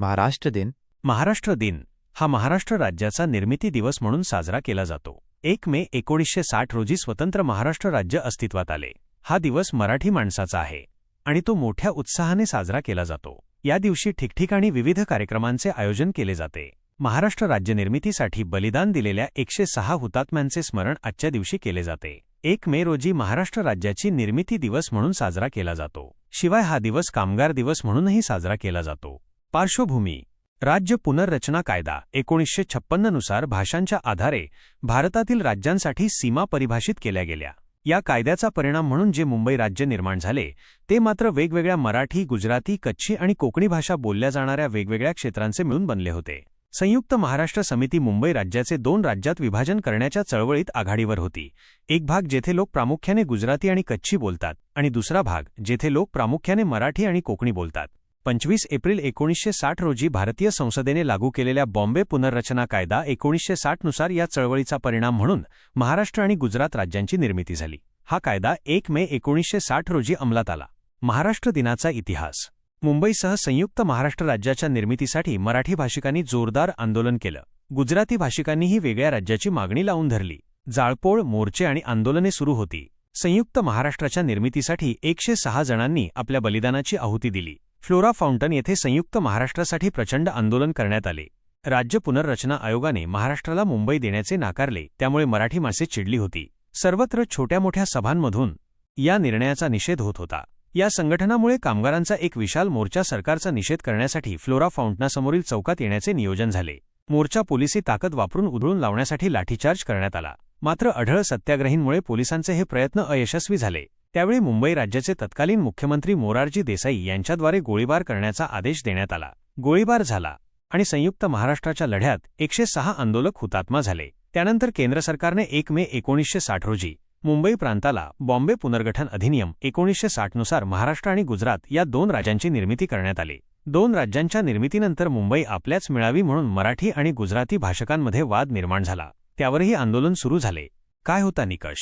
महाराष्ट्र दिन. महाराष्ट्र दिन हा महाराष्ट्र राज्याचा निर्मिती दिवस म्हणून साजरा केला जातो. एक मे एकोणीसशे साठ रोजी स्वतंत्र महाराष्ट्र राज्य अस्तित्वात आले. हा दिवस मराठी माणसाचा आहे आणि तो मोठ्या उत्साहाने साजरा केला जातो. या दिवशी ठिकठिकाणी विविध कार्यक्रमांचे आयोजन केले जाते. महाराष्ट्र राज्य निर्मितीसाठी बलिदान दिलेल्या एकशे सहा हुतात्म्यांचे स्मरण आजच्या दिवशी केले जाते. एक मे रोजी महाराष्ट्र राज्याची निर्मिती दिवस म्हणून साजरा केला जातो. शिवाय हा दिवस कामगार दिवस म्हणूनही साजरा केला जातो. पार्श्वभूमी. राज्य पुनर्रचना कायदा एकोणीसशे छप्पन्ननुसार भाषांच्या आधारे भारतातील राज्यांसाठी सीमा परिभाषित केल्या गेल्या. या कायद्याचा परिणाम म्हणून जे मुंबई राज्य निर्माण झाले ते मात्र वेगवेगळ्या मराठी गुजराती कच्छी आणि कोकणी भाषा बोलल्या जाणाऱ्या वेगवेगळ्या क्षेत्रांचे मिळून बनले होते. संयुक्त महाराष्ट्र समिती मुंबई राज्याचे दोन राज्यात विभाजन करण्याच्या चळवळीत आघाडीवर होती. एक भाग जेथे लोक प्रामुख्याने गुजराती आणि कच्छी बोलतात आणि दुसरा भाग जेथे लोक प्रामुख्याने मराठी आणि कोकणी बोलतात. पंचवीस एप्रिल एकोणीसशे साठ रोजी भारतीय संसदेने लागू केलेल्या बॉम्बे पुनर्रचना कायदा एकोणीसशे साठनुसार या चळवळीचा परिणाम म्हणून महाराष्ट्र आणि गुजरात राज्यांची निर्मिती झाली. हा कायदा एक मे एकोणीसशे साठ रोजी अंमलात आला. महाराष्ट्र दिनाचा इतिहास. मुंबईसह संयुक्त महाराष्ट्र राज्याच्या निर्मितीसाठी मराठी भाषिकांनी जोरदार आंदोलन केलं. गुजराती भाषिकांनीही वेगळ्या राज्याची मागणी लावून धरली. जाळपोळ मोर्चे आणि आंदोलने सुरू होती. संयुक्त महाराष्ट्राच्या निर्मितीसाठी एकशे सहा जणांनी आपल्या बलिदानाची आहुती दिली. फ्लोरा फाउंटन येथे संयुक्त महाराष्ट्रासाठी प्रचंड आंदोलन करण्यात आले. राज्य पुनर्रचना आयोगाने महाराष्ट्राला मुंबई देण्याचे नाकारले त्यामुळे मराठी माणसे चिडली होती. सर्वत्र छोट्या मोठ्या सभांमधून या निर्णयाचा निषेध होत होता. या संघटनामुळे कामगारांचा एक विशाल मोर्चा सरकारचा निषेध करण्यासाठी फ्लोरा फाउंटनासमोरील चौकात येण्याचे नियोजन झाले. मोर्चा पोलिसी ताकद वापरून उधळून लावण्यासाठी लाठीचार्ज करण्यात आला. मात्र अढळ सत्याग्रहींमुळे पोलिसांचे हे प्रयत्न अयशस्वी झाले. त्यावेळी मुंबई राज्याचे तत्कालीन मुख्यमंत्री मोरारजी देसाई यांच्याद्वारे गोळीबार करण्याचा आदेश देण्यात आला. गोळीबार झाला आणि संयुक्त महाराष्ट्राच्या लढ्यात एकशे सहा आंदोलक हुतात्मा झाले. त्यानंतर केंद्र सरकारने एक मे एकोणीसशे साठ रोजी मुंबई प्रांताला बॉम्बे पुनर्गठन अधिनियम एकोणीसशे साठनुसार महाराष्ट्र आणि गुजरात या दोन राज्यांची निर्मिती करण्यात आली. दोन राज्यांच्या निर्मितीनंतर मुंबई आपल्याच मिळावी म्हणून मराठी आणि गुजराती भाषकांमध्ये वाद निर्माण झाला. त्यावरही आंदोलन सुरू झाले. काय होता निकष?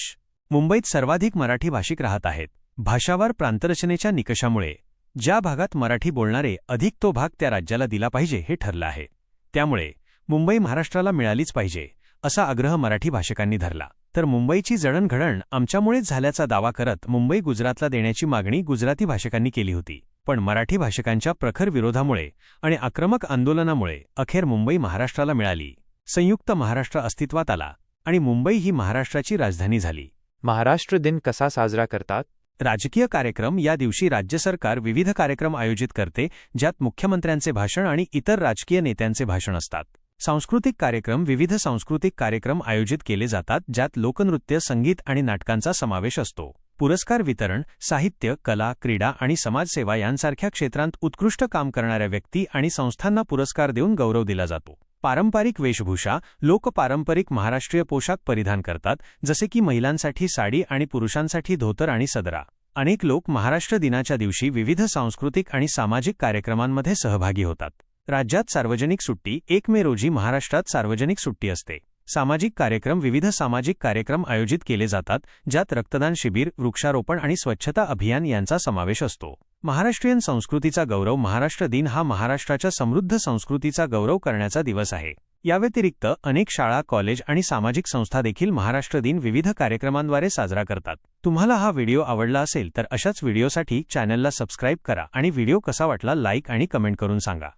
मुंबईत सर्वाधिक मराठी भाषिक राहत आहेत. भाषावार प्रांतरचनेच्या निकषामुळे ज्या भागात मराठी बोलणारे अधिक तो भाग त्या राज्याला दिला पाहिजे हे ठरलं आहे. त्यामुळे मुंबई महाराष्ट्राला मिळालीच पाहिजे असा आग्रह मराठी भाषिकांनी धरला. तर मुंबईची जडणघडण आमच्यामुळेच झाल्याचा दावा करत मुंबई गुजरातला देण्याची मागणी गुजराती भाषिकांनी केली होती. पण मराठी भाषिकांच्या प्रखर विरोधामुळे आणि आक्रमक आंदोलनामुळे अखेर मुंबई महाराष्ट्राला मिळाली. संयुक्त महाराष्ट्र अस्तित्वात आला आणि मुंबई ही महाराष्ट्राची राजधानी झाली. महाराष्ट्र दिन कसा साजरा करतात? राजकीय कार्यक्रम या दिवशी राज्य सरकार विविध कार्यक्रम आयोजित करते ज्यात मुख्यमंत्र्यांचे भाषण आणि इतर राजकीय नेत्यांचे भाषण असतात. सांस्कृतिक कार्यक्रम विविध सांस्कृतिक कार्यक्रम आयोजित केले जातात ज्यात लोकनृत्य संगीत आणि नाटकांचा समावेश असतो. पुरस्कार वितरण साहित्य कला क्रीडा आणि समाजसेवा यांसारख्या क्षेत्रांत उत्कृष्ट काम करणाऱ्या व्यक्ती आणि संस्थांना पुरस्कार देऊन गौरव दिला जातो. पारंपरिक वेशभूषा लोक पारंपरिक महाराष्ट्रीय पोशाख परिधान करतात जसे की महिलांसाठी साडी आणि पुरुषांसाठी धोतर आणि सदरा. अनेक लोक महाराष्ट्र दिनाच्या दिवशी विविध सांस्कृतिक आणि सामाजिक कार्यक्रमांमध्ये सहभागी होतात. राज्यात सार्वजनिक सुट्टी एक मे रोजी महाराष्ट्रात सार्वजनिक सुट्टी असते. सामाजिक कार्यक्रम विविध सामाजिक कार्यक्रम आयोजित केले जातात ज्यात रक्तदान शिबिर वृक्षारोपण आणि स्वच्छता अभियान यांचा समावेश असतो. महाराष्ट्रीयन संस्कृतीचा गौरव महाराष्ट्र दिन हा महाराष्ट्राच्या समृद्ध संस्कृतीचा गौरव करण्याचा दिवस आहे. याव्यतिरिक्त अनेक शाळा कॉलेज आणि सामाजिक संस्था देखील महाराष्ट्र दिन विविध कार्यक्रमांद्वारे साजरा करतात. तुम्हाला हा व्हिडिओ आवडला असेल तर अशाच व्हिडिओसाठी चॅनलला सबस्क्राईब करा आणि व्हिडिओ कसा वाटला लाईक आणि कमेंट करून सांगा.